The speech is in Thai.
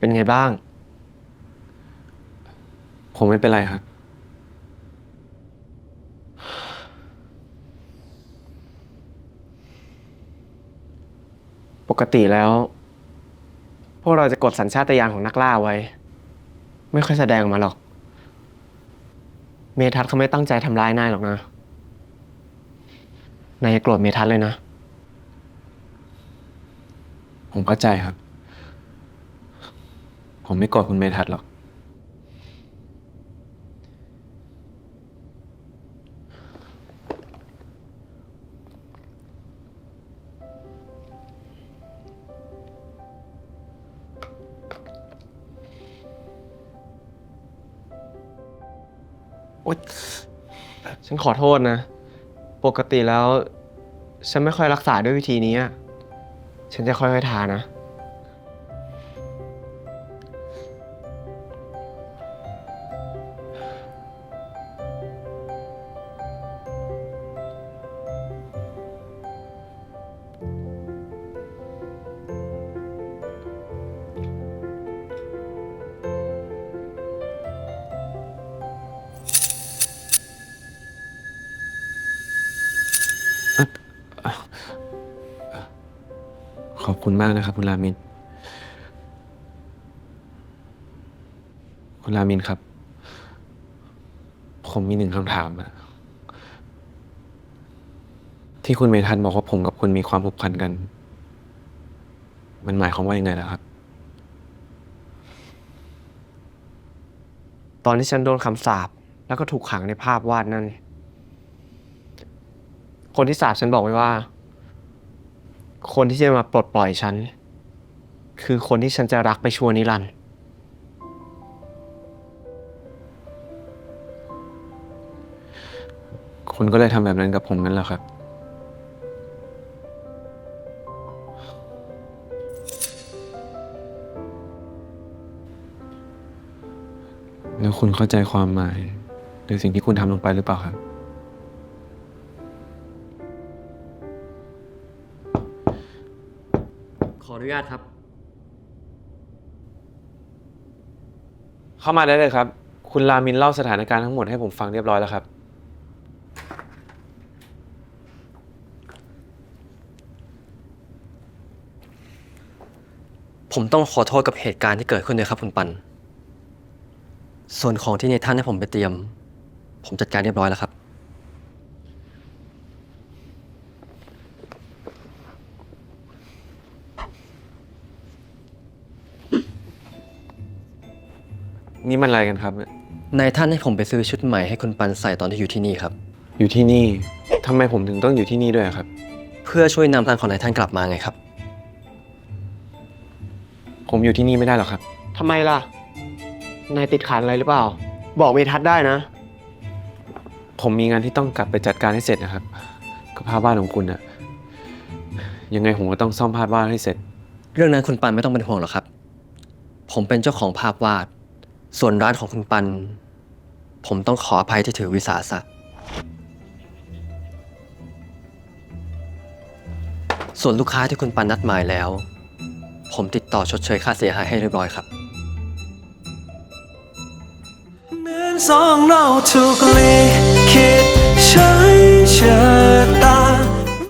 เป็นไงบ้าง ผมไม่เป็นไรครับ ปกติแล้ว พวกเราจะกดสัญชาตญาณของนักล่าไว้ ไม่ค่อยแสดงออกมาหรอก เมทัศน์เขาไม่ตั้งใจทำร้ายนายหรอกนะ นายอย่าโกรธเมทัศน์เลยนะ ผมเข้าใจครับ ผมไม่โกอดคุณเมทัศน์หรอก โอ๊ยฉันขอโทษนะ ปกติแล้ว ฉันไม่ค่อยรักษาด้วยวิธีนี้อะฉันจะค่อยๆทานะ คุณมากนะครับ คุณรามิน คุณรามินครับ ผมมีหนึ่งคำถามอะที่คุณเมทันบอกว่าผมกับคุณมีความผูกพันกัน มันหมายความว่ายังไงล่ะครับ ตอนที่ฉันโดนคำสาปแล้วก็ถูกขังในภาพวาดนั่น คนที่สาปฉันบอกไว้ว่า คนที่จะมาปลดปล่อยฉัน คือคนที่ฉันจะรักไปชั่วนิรันดร์คุณก็เลยทำแบบนั้นกับผมงั้นเหรอครับ แล้วคุณเข้าใจความหมายหรือสิ่งที่คุณทำลงไปหรือเปล่าครับ ออนุญาตครับ เข้ามาได้เลยครับ คุณรามินเล่าสถานการณ์ทั้งหมดให้ผมฟังเรียบร้อยแล้วครับ ผมต้องขอโทษกับเหตุการณ์ที่เกิดขึ้นด้วยครับคุณปัน ส่วนของที่ในท่านให้ผมไปเตรียม ผมจัดการเรียบร้อยแล้วครับ นี่มันอะไรกันครับ นายท่านให้ผมไปซื้อชุดใหม่ให้คุณปันใส่ตอนที่อยู่ที่นี่ครับ อยู่ที่นี่ทำไมผมถึงต้องอยู่ที่นี่ด้วยอะครับ เพื่อช่วยนำทางของนายท่านกลับมาไงครับ ผมอยู่ที่นี่ไม่ได้หรอกครับ ทำไมล่ะ นายติดขันอะไรหรือเปล่า บอกเมทัศน์ได้นะ ผมมีงานที่ต้องกลับไปจัดการให้เสร็จนะครับกับภาพวาดของคุณอะยังไงผมก็ต้องซ่อมภาพวาดให้เสร็จ เรื่องนั้นคุณปันไม่ต้องเป็นห่วงหรอกครับ ผมเป็นเจ้าของภาพวาด ส่วนร้านของคุณปัน ผมต้องขออภัยที่ถือวิสาสะ ส่วนลูกค้าที่คุณปันนัดหมายแล้ว ผมติดต่อชดเชยค่าเสียหายให้เรียบร้อยครับ เหมือนสองเราถูกลิขิตใช้ช